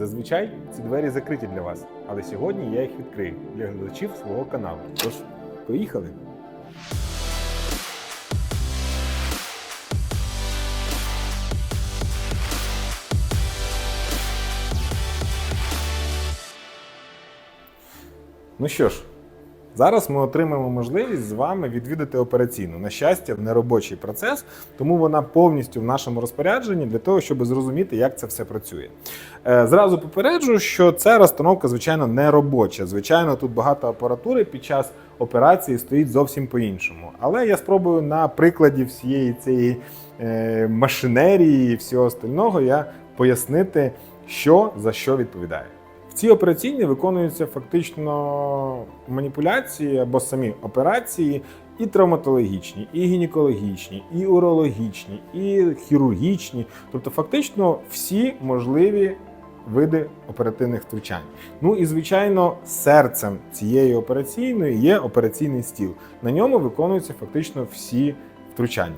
Зазвичай ці двері закриті для вас, але сьогодні я їх відкрию для глядачів свого каналу. Тож, поїхали! Ну що ж, зараз ми отримаємо можливість з вами відвідати операційну. На щастя, в неробочий процес, тому вона повністю в нашому розпорядженні для того, щоб зрозуміти, як це все працює. Е, Зразу попереджу, що ця розстановка, звичайно, не робоча. Звичайно, тут багато апаратури під час операції стоїть зовсім по-іншому. Але я спробую на прикладі всієї цієї е, машинерії і всього остального я пояснити, що за що відповідає. В цій операційній виконуються фактично маніпуляції або самі операції і травматологічні, і гінекологічні, і урологічні, і хірургічні, тобто фактично всі можливі види оперативних втручань. Ну і звичайно, серцем цієї операційної є операційний стіл. На ньому виконуються фактично всі втручання.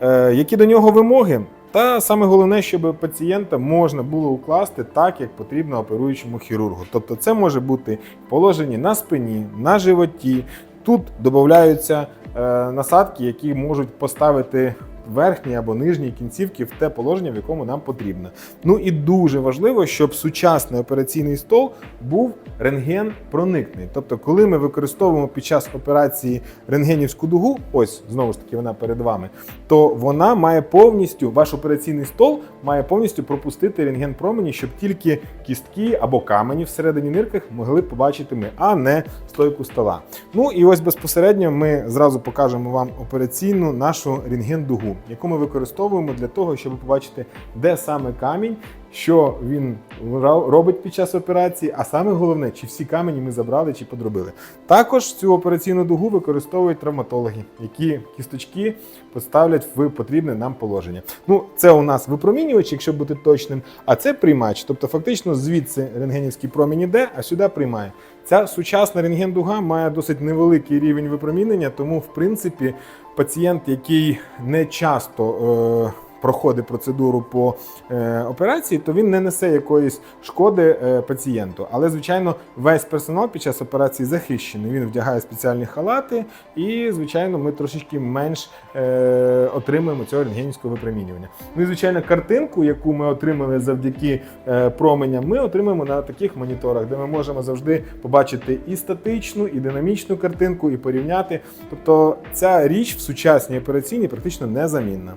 Е, які до нього вимоги? Та саме головне, щоб пацієнта можна було укласти так, як потрібно оперуючому хірургу. Тобто, це може бути положені на спині, на животі. Тут додаються е, насадки, які можуть поставити верхні або нижні кінцівки в те положення, в якому нам потрібно. Ну і дуже важливо, щоб сучасний операційний стол був рентген проникний. Тобто, коли ми використовуємо під час операції рентгенівську дугу, ось знову ж таки вона перед вами, то вона має повністю, ваш операційний стол має повністю пропустити рентген промені, щоб тільки кістки або камені всередині нирках могли побачити ми, а не стойку стола. Ну і ось безпосередньо ми зразу покажемо вам операційну нашу рентген-дугу, яку ми використовуємо для того, щоб побачити, де саме камінь, що він робить під час операції, а саме головне, чи всі камені ми забрали чи подробили. Також цю операційну дугу використовують травматологи, які кісточки поставлять в потрібне нам положення. Ну, це у нас випромінювач, якщо бути точним, а це приймач. Тобто, фактично, звідси рентгенівський промінь іде, а сюди приймає. Ця сучасна рентген-дуга має досить невеликий рівень випромінення, тому, в принципі, пацієнт, який не часто. Е- проходить процедуру по е, операції, то він не несе якоїсь шкоди е, пацієнту. Але, звичайно, весь персонал під час операції захищений. Він вдягає спеціальні халати, і, звичайно, ми трошечки менш е, отримуємо цього рентгенівського випромінювання. Ну і звичайно, картинку, яку ми отримали завдяки променям, ми отримаємо на таких моніторах, де ми можемо завжди побачити і статичну, і динамічну картинку, і порівняти. Тобто ця річ в сучасній операційній практично незамінна.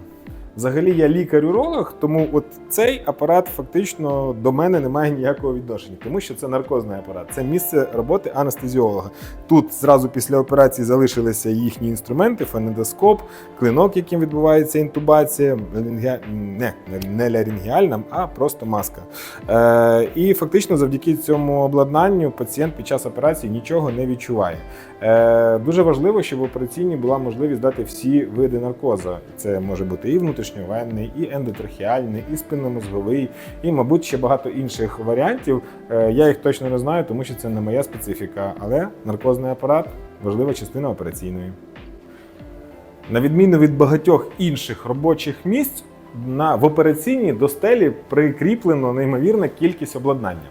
Взагалі я лікар-уролог, тому от цей апарат фактично до мене не має ніякого відношення, тому що це наркозний апарат, це місце роботи анестезіолога. Тут зразу після операції залишилися їхні інструменти, фонендоскоп, клинок, яким відбувається інтубація, лінге... не, не ларінгіальна, а просто маска. Е, і фактично завдяки цьому обладнанню пацієнт під час операції нічого не відчуває. Е, дуже важливо, щоб в операційній була можливість дати всі види наркозу. Це може бути і внутрішньовенний, і ендотрахеальний, і спинномозговий, і, мабуть, ще багато інших варіантів. Е, я їх точно не знаю, тому що це не моя специфіка. Але наркозний апарат важлива частина операційної. На відміну від багатьох інших робочих місць, на, в операційній до стелі прикріплено неймовірна кількість обладнання.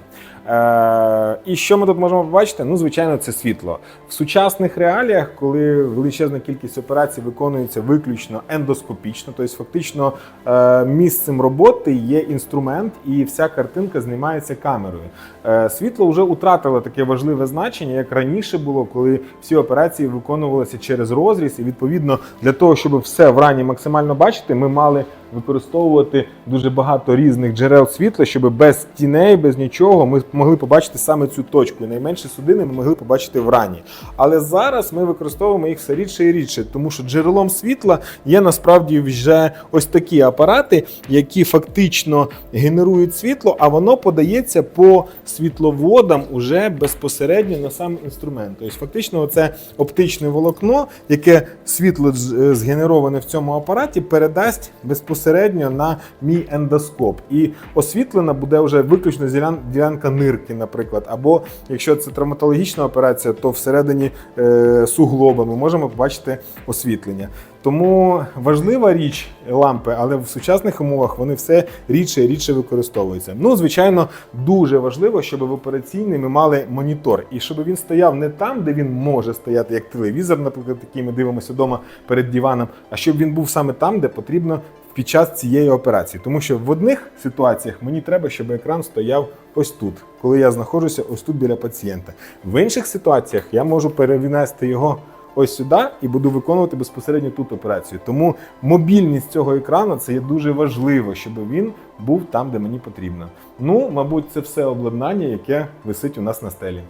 Е, і що ми тут можемо побачити? Ну, звичайно, це світло. В сучасних реаліях, коли величезна кількість операцій виконується виключно ендоскопічно, тобто фактично е, місцем роботи є інструмент, і вся картинка знімається камерою. Е, світло вже втратило таке важливе значення, як раніше було, коли всі операції виконувалися через розріз, і відповідно для того, щоб все в рані максимально бачити, ми мали використовувати дуже багато різних джерел світла, щоб без тіней, без нічого ми могли побачити саме цю точку. І найменше судини ми могли побачити в рані. Але зараз ми використовуємо їх все рідше і рідше, тому що джерелом світла є насправді вже ось такі апарати, які фактично генерують світло, а воно подається по світловодам уже безпосередньо на сам інструмент. Тобто, фактично, це оптичне волокно, яке світло згенероване в цьому апараті, передасть безпосередньо на мій ендоскоп. І освітлена буде вже виключно ділянка нирки, наприклад. Або якщо це травматологічна операція, то всередині е, суглоба ми можемо побачити освітлення. Тому важлива річ лампи, але в сучасних умовах вони все рідше і рідше використовуються. Ну, звичайно, дуже важливо, щоб в операційній ми мали монітор, і щоб він стояв не там, де він може стояти, як телевізор, наприклад, який ми дивимося вдома перед диваном, а щоб він був саме там, де потрібно під час цієї операції. Тому що в одних ситуаціях мені треба, щоб екран стояв ось тут, коли я знаходжуся ось тут біля пацієнта. В інших ситуаціях я можу перевінести його ось сюди і буду виконувати безпосередньо тут операцію. Тому мобільність цього екрану це є дуже важливо, щоб він був там, де мені потрібно. Ну, мабуть, це все обладнання, яке висить у нас на стелі.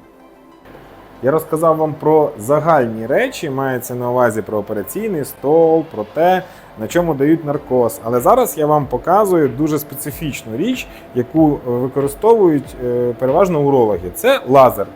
Я розказав вам про загальні речі, мається на увазі про операційний стол, про те, на чому дають наркоз. Але зараз я вам показую дуже специфічну річ, яку е, використовують е, переважно урологи. Це лазер.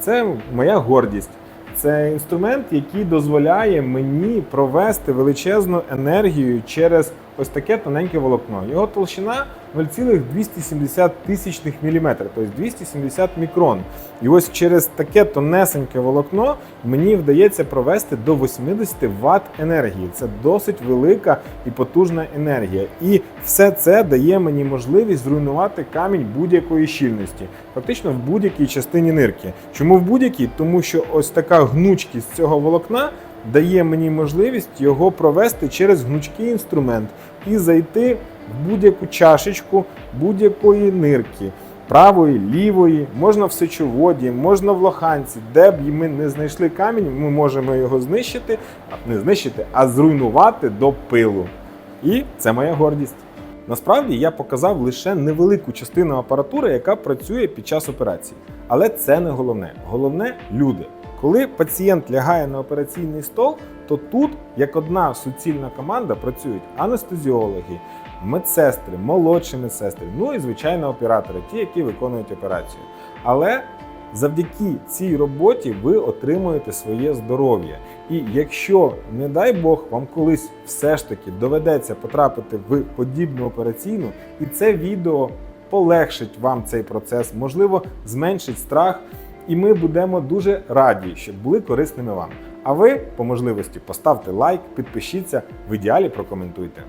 Це моя гордість. Це інструмент, який дозволяє мені провести величезну енергію через ось таке тоненьке волокно. Його толщина 0,270 тисячних міліметра, тобто 270 мікрон. І ось через таке тонесеньке волокно мені вдається провести до 80 Вт енергії. Це досить велика і потужна енергія. І все це дає мені можливість зруйнувати камінь будь-якої щільності, фактично в будь-якій частині нирки. Чому в будь-якій? Тому що ось така гнучкість цього волокна дає мені можливість його провести через гнучкий інструмент і зайти в будь-яку чашечку будь-якої нирки. Правої, лівої, можна в сечоводі, можна в лоханці, де б ми не знайшли камінь, ми можемо його знищити, не знищити, а зруйнувати до пилу. І це моя гордість. Насправді я показав лише невелику частину апаратури, яка працює під час операції. Але це не головне. Головне люди. Коли пацієнт лягає на операційний стол, то тут, як одна суцільна команда, працюють анестезіологи, медсестри, молодші медсестри, ну і звичайно оператори, ті, які виконують операцію. Але завдяки цій роботі ви отримуєте своє здоров'я. І якщо, не дай Бог, вам колись все ж таки доведеться потрапити в подібну операційну, і це відео полегшить вам цей процес, можливо, зменшить страх. І ми будемо дуже раді, щоб були корисними вам. А ви по можливості поставте лайк, підпишіться, в ідеалі прокоментуйте.